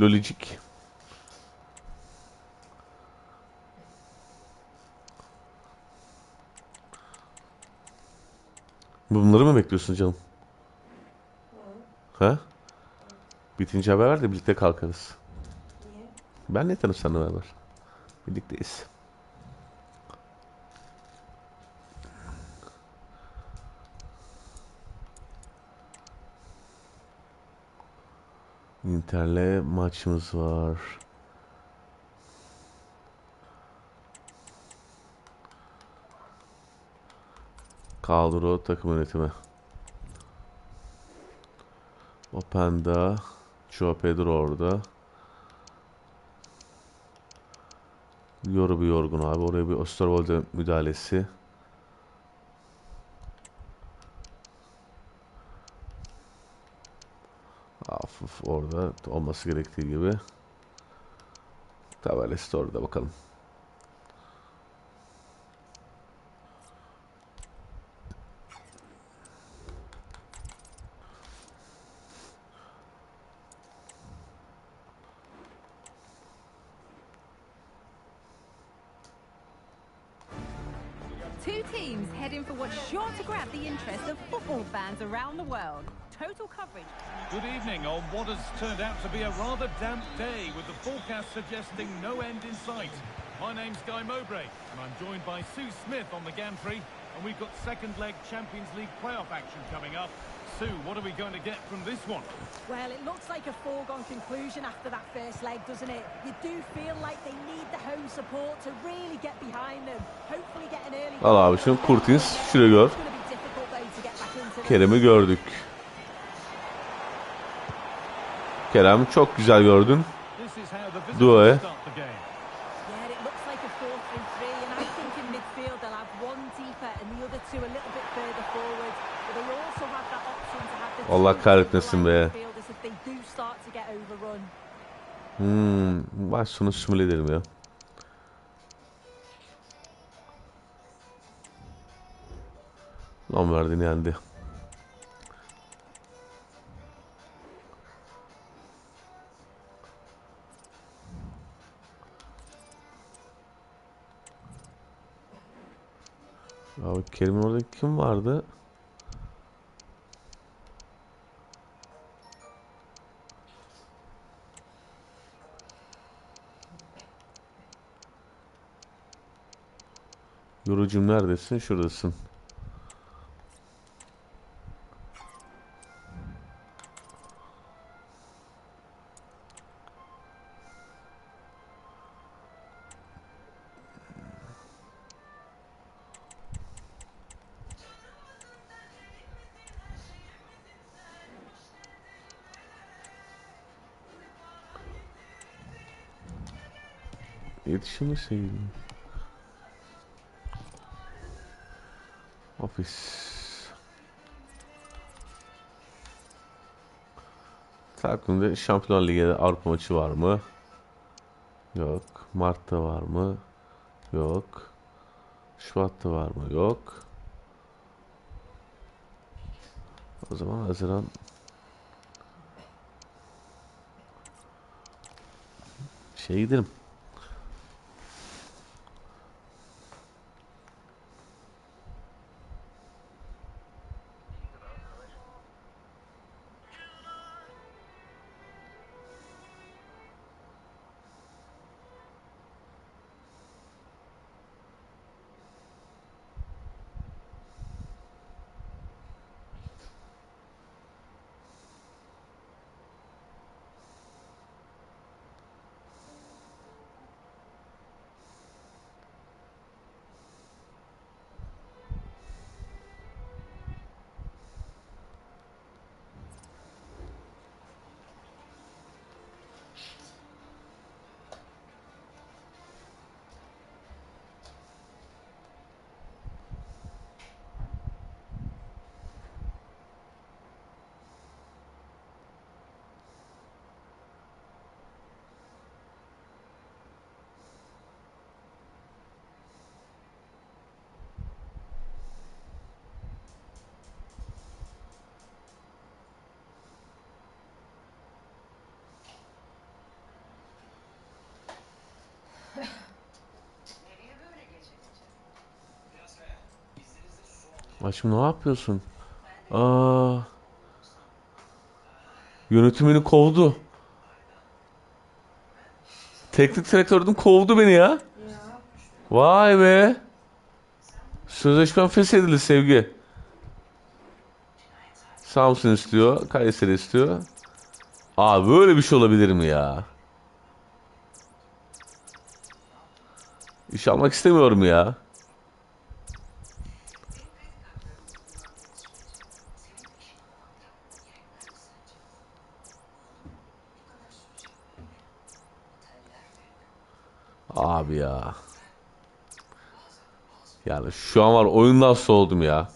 Lolicik. Bunları mı bekliyorsun canım? Ha? Bitince haber ver de birlikte kalkarız. Niye? Ben ne tanım seninle beraber? Birlikteyiz. Inter'le maçımız var. Kadro takım yönetimi. Openda, Joao Pedro orada. Yoru bir yorgun abi. Oraya bir Osterwolde müdahalesi. Orada olması gerektiği gibi. Tavares de orada bakalım. Two teams heading for what's sure to grab the interest of football fans around the world. Total coverage. Good evening on what has turned out to be a rather damp day with the forecast suggesting no end in sight. My name's Guy Mowbray and I'm joined by Sue Smith on the gantry and we've got second leg Champions League playoff action coming up. Sue, what are we going to get from this one? Well, it looks like a foregone conclusion after that first leg, doesn't it? You do feel like they need the home support to really get behind them. Hopefully get an early Al abi şimdi Kurtins şuraya gör. Kerem'i gördük. Kerem çok güzel gördün. Due. Allah kahretmesin be. Hmm, baş sonu simüle edelim ya. Lombardini yendi. Abi Kerim'in orada kim vardı? Yorucum neredesin? Şuradasın. Yetişemeseydin. Ofis. Takvimde Şampiyonlar Ligi'de Avrupa maçı var mı? Yok. Mart'ta var mı? Yok. Şubat'ta var mı? Yok. O zaman Haziran şey gidelim. Aşkım ne yapıyorsun? Aa, yönetimini kovdu. Teknik direktörüm kovdu beni ya. Vay be. Sözleşmem feshedildi sevgi. Samsun istiyor. Kayseri istiyor. Aa böyle bir şey olabilir mi ya? İş almak istemiyorum ya. Abi ya. Yani şu an var oyundan soğudum ya.